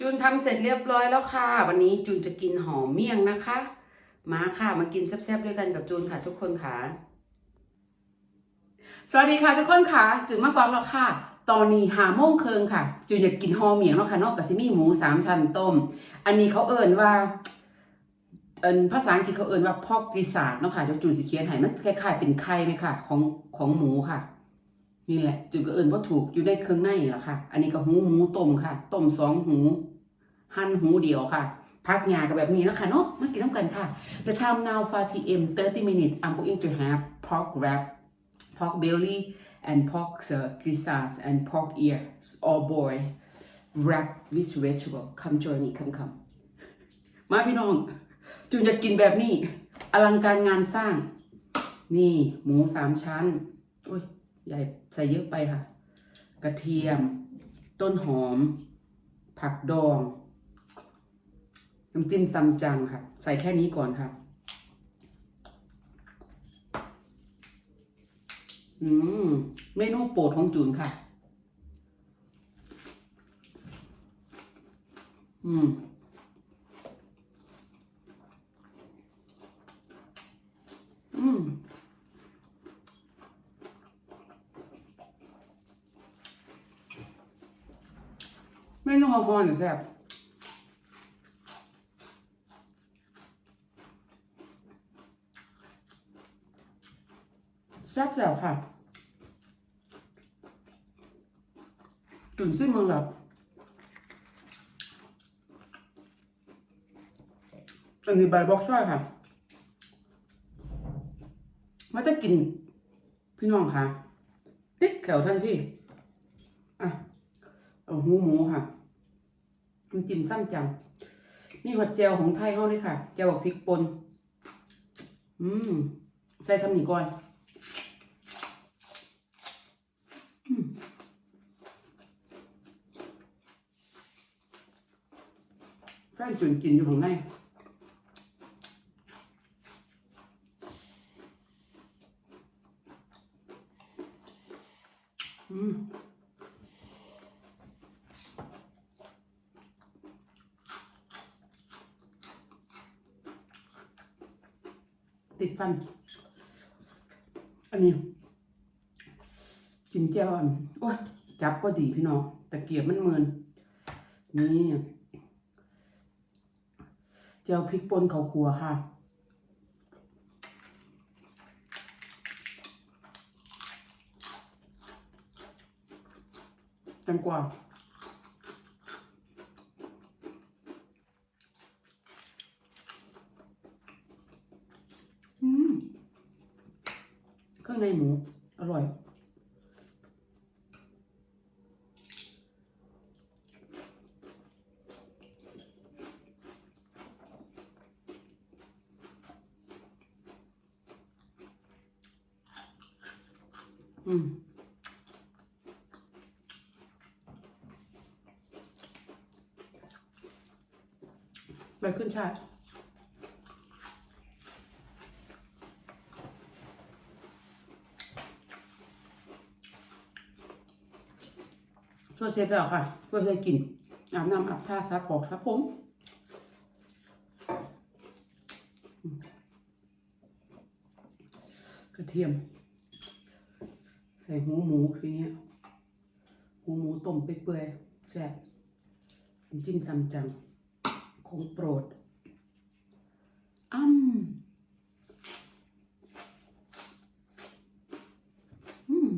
จูนทำเสร็จเรียบร้อยแล้วค่ะ วันนี้จูนจะกินหอมเมี่ยงนะคะ มาค่ะมากินแซ่บๆด้วยกันกับจูนค่ะทุกคนค่ะ สวัสดีค่ะทุกคนค่ะจูนมากวางแล้วค่ะ ตอนนี้หาโมงเคิงค่ะจูนอยากกินหอมเมี่ยงแล้วค่ะนอกจากซิมี่หมูสามชั้นต้ม อันนี้เขาเอิ่นว่าเอินภาษาอังกฤษเขาเอิ่นว่าพอกกริซาดเนาะค่ะเดี๋ยวจูนสิเขียนให้มันคล้ายๆเป็นไข่ไหมค่ะ ของของหมูค่ะนี่แหละจุดก็เอิญว่าถูกอยู่ในเครื่องในล่ะค่ะ อันนี้ก็หูหมูต้มค่ะ ต้มสองหู หั่นหูเดียวค่ะ พักงานกับแบบนี้นะคะเนาะมากินน้ำกันค่ะ The time now 5 p.m. 30 minutes I'm going to have pork wrap pork belly and pork uh, grisas and pork ears all boiled wrap with vegetable come join me come come มาพี่น้องจุนอยากกินแบบนี้ อลังการงานสร้าง นี่หมูสามชั้นอุ้ยใหญ่ใส่เยอะไปค่ะ กระเทียม ต้นหอม ผักดอง น้ำจิ้มซัมจังค่ะ ใส่แค่นี้ก่อนค่ะอืมเมนูโปรดของจูนค่ะ อืม อืมไม่ต้องเอาพอหรือแซ่บแซ่บแซ่บค่ะกลิ่นซิมันแบบอันนี้ใบบอกช่วยค่ะมาจะกินพี่น้องค่ะ ติ๊กแขวทันทีอะเอาหูหมูค่ะน้ำจิ้มซ้ำจังนี่หัดเจลของไทยเขาเลยค่ะเจลบอกพริกป่นอืม ใส่ซ้ำนีก่อนอืม แฟนจุนกินอยู่ข้างในอืมติดฟัน อันนี้ กินเจียวอันโอ้ยจับก็ดีพี่น้องตะเกียบมันเมินนี่ จียวพริกป่นเขาครัวค่ะ แตงกวาอืมเครื่องในหมู อร่อย อืม ไปขึ้นชาติ ช่วยเซฟแล้วค่ะช่วยให้กินอาบน้ำอาบท่าซับออกครับผมกระเทียม ใส่หูหมูทีนี้หูหมูต้มไปเปื่อยแซ่บจิ้มซัมจังของโปรดอ้ำอืม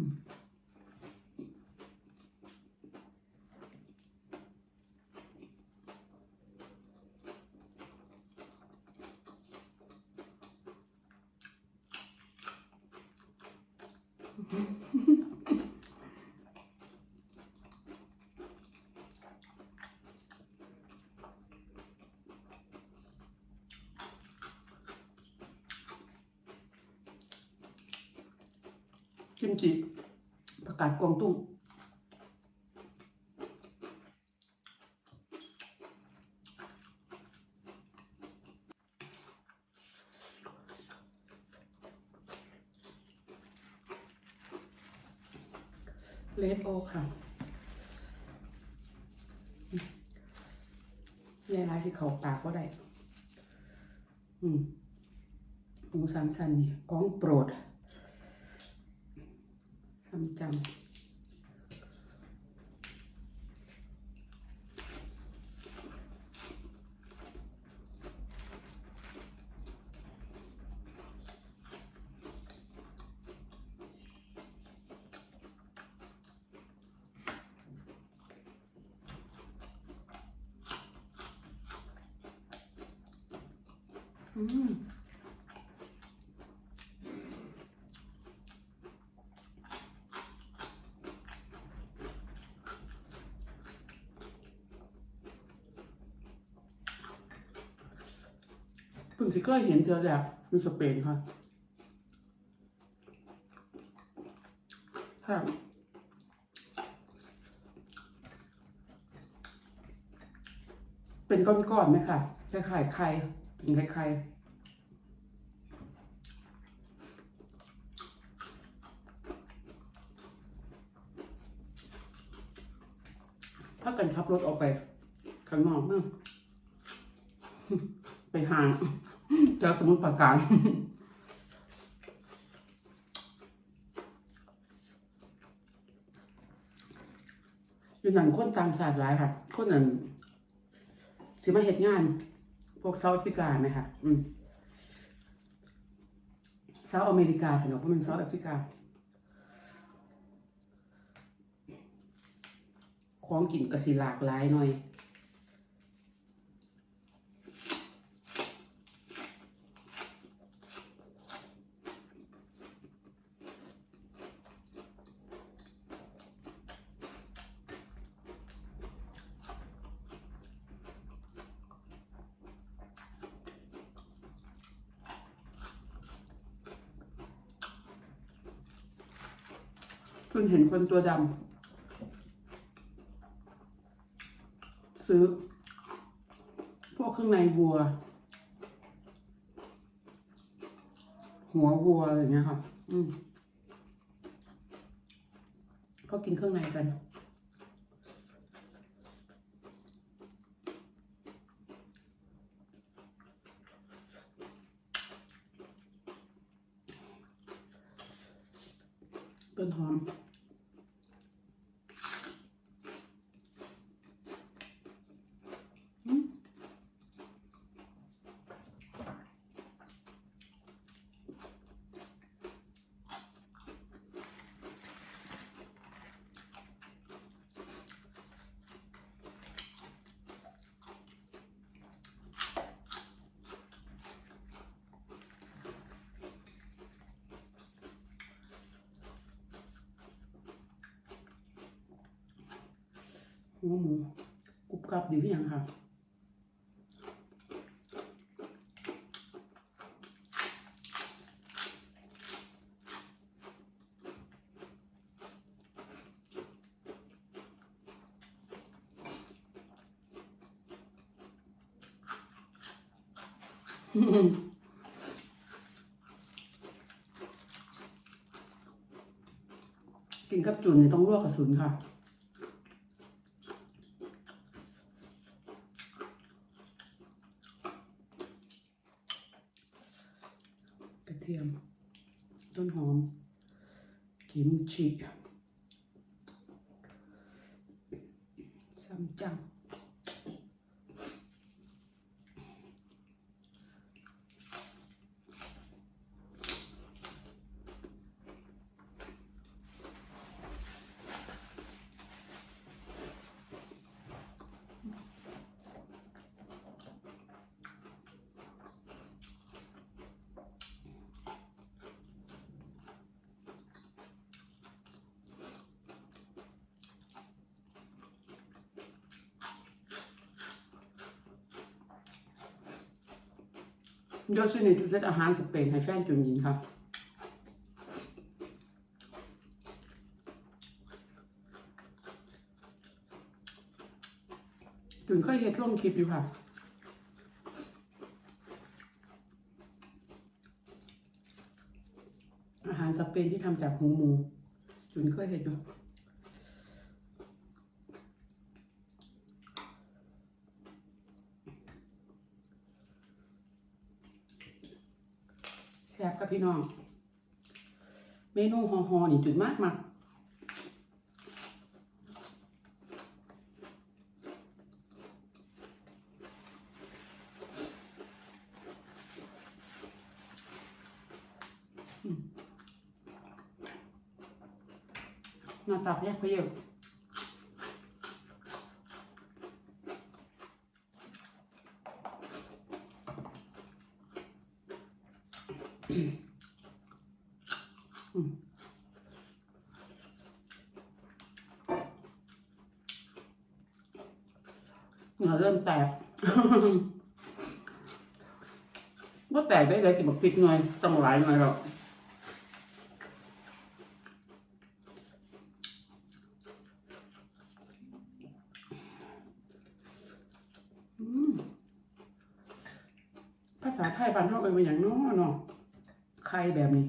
กิ มจิผักกาดกวางตุ้งเลดโอค่ะยายร้ายสิเขาปากก็ได้ อืมหมูสามชั้นนี่ของโปรด ทำจำ อืมเพิ่ง สิเคยเห็นเจอแล้วในสเปนค่ะค่ะเป็นก้อนๆไหมค่ะคล้ายๆไข่กินคล้ายๆถ้ากันขับรถออกไป ข้างนอกเนอะไปห่าง เจอสมุนปราการอยู่หนังคนตางชาติหลายค่ะ คนนั้นที่มาเห็ดงาน พวกเซาท์อฟริกาไหมคะอืมเซาท์อเมริกาสนุกเพราะมันเซาท์แอฟริกา ของกินกระสิหลากหลายหน่อย เพิ่งเห็นคนตัวดำซื้อ พวกเครื่องในวัว หัววัวอะไรอย่างเงี้ยค่ะ อืมก็กินเครื่องในกันหอม หัวหมูกรุบกรับดีที่ยังค่ะกินกับจุนเนี่ยต้องลวกกระสุนค่ะ kim chi. 300 ยอดชื่อในทุกเซตอาหารสเปนให้แฟนจุนยินค่ะจุนเคยเฮ็ดลงคลิปอยู่ค่ะอาหารสเปนที่ทำจากหูหมูจุนเคยเฮ็ดอยู่ ซ่บครับพี่น้อง เมนูฮอฮอๆนี่จุดมากมากหน้าตาแยกเพเยอะ เหงื่อเริ่มแตกว่าแตกได้เลยกินบักพริกหน่อยต้องหลายหน่อยหรอกอืมภาษาไทยบ้านเราเป็นอย่างน้อเนาะใครแบบนี้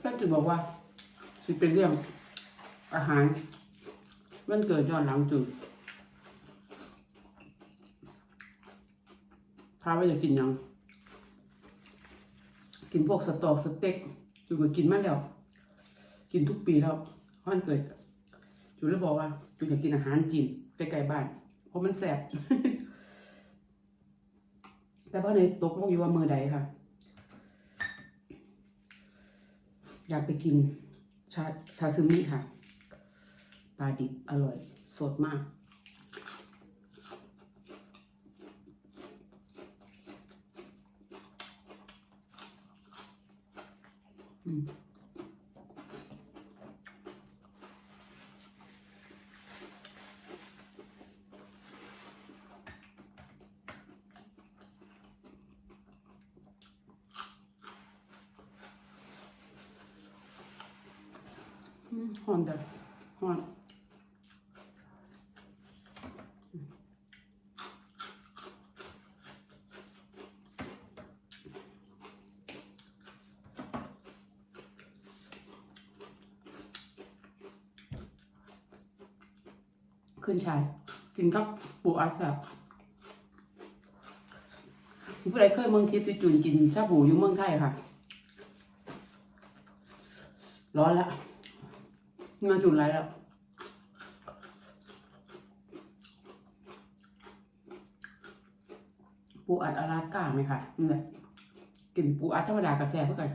แฟน จะบอกว่า สิเป็นเรื่องอาหารมันเกิดย้อนหลังจืดพาว่าจะกินยัง กินพวกสตอกสเต็กจูก็กินมาแล้ว กินทุกปีแล้วมันเกิดจูเลยบอกว่าจูอยากกินอาหารจีนใกล้ๆบ้าน เพราะมันแสบแต่พอในตกลงอยู่ว่ามือใดค่ะ อยากไปกินชาชาซึมิค่ะปลาดิบอร่อย สดมากอืม หอนแต่หอนขึ้นชายกินกับปูอาซบผู้ใดเคยเมืองทิพย์ที่จุนกินชาบูอยู่เมืองไทยค่ะ ร้อนละ เงินจุนไรแล้วปูอัดอาราสก้าไหมคะเนี่แหละกินปูอัดธรรมดากระแสเพื่อกัน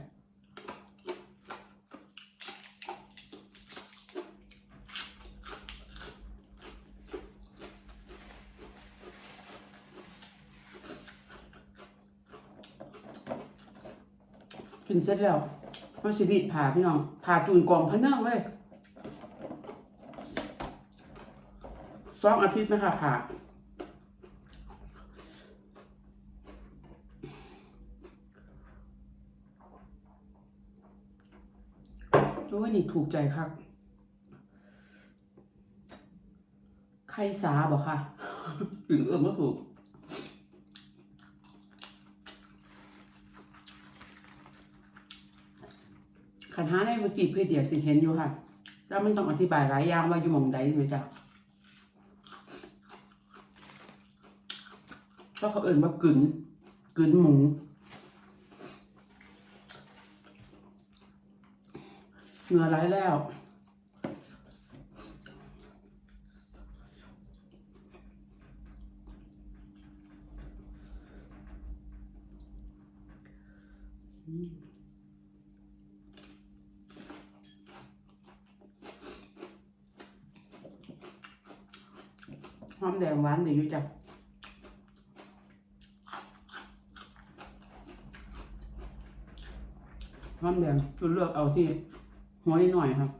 กินเสร็จแล้วมันสิรีดผ่าพี่น้องผ่าจูนกล่องพะเนื่องเลย สองอาทิตย์ไหมคะผ่าโอ้ยนี่ถูกใจครับใครสาบอกค่ะหรือเออไม่ถูกขันหาในวิกิพีเดียสิเห็นอยู่ค่ะแล้วมันต้องอธิบายหลายอย่างว่าอยู่หมองใดไหมจ๊ะ ก็เขาเอ่นว่ากึนกึนหมู เหงื่อไหลแล้ว หอมแดงจุดเลือกเอาที่หัวนิดหน่อยครับ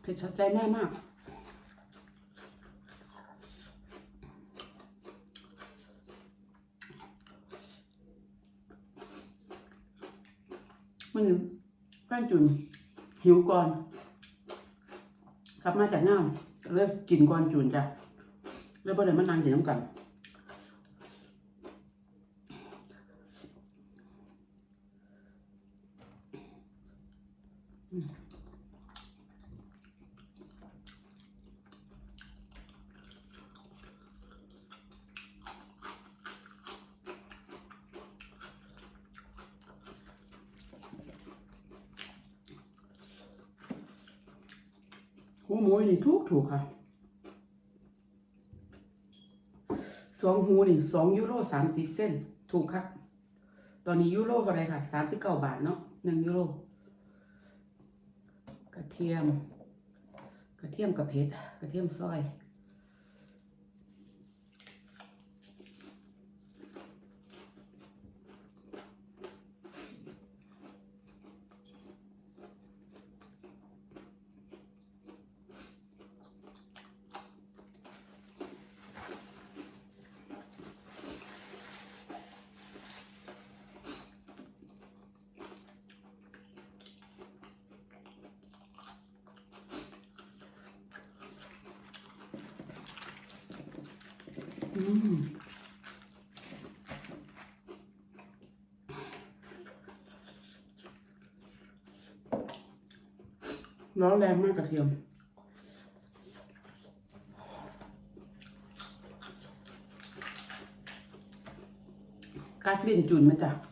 เผ็ดชัดใจแม่มาก มันแป้งจุนหิวก่อน กลับมาจากงานก็เลยกินก่อนจุนจ้ะเลยบ่ได้มานั่งกินน้ำกัน หูหมูนี่ถูกถูกค่ะสองหูนี่สองยูโรสามสิบเส้น ถูกครับตอนนี้ยูโรเท่าไรค่ะสามสิบเก้าบาทเนาะหนึ่งยูโรกระเทียม กระเทียมกับเผ็ดกระเทียมซอย อืม ร้อนแรงมากกระเทียม กัดลิ้นจุนมาจ้ะถ้าก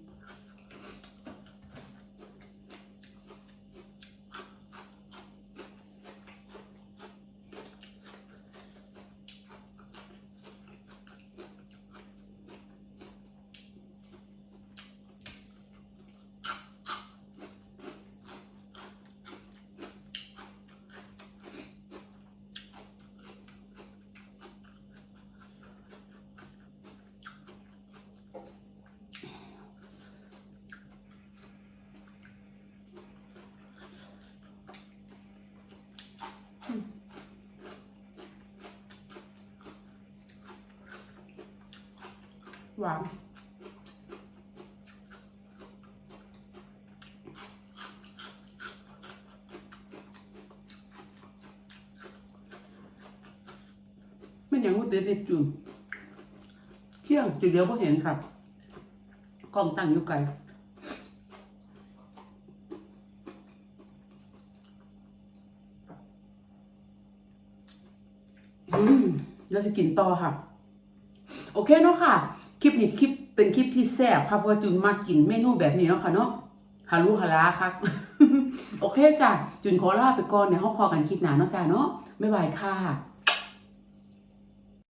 หวาน ไม่ยังว่าติดลิปจุนเที่ยงจุดเดียวก็เห็นครับ กล้องตั้งอยู่ไกลเราจะกินต่อค่ะ โอเคเนาะค่ะ คลิปนี้คลิปเป็นคลิปที่แซ่บค่ะเพราะจุนมากินเมนูแบบนี้เนาะค่ะเนาะฮารุฮาราค่ะโอเคจ้ะจุนขอลาไปก่อนเนี่ยวห้องพอกันคลิปหนาเนาะจ้าเนาะไม่ไหวค่ะ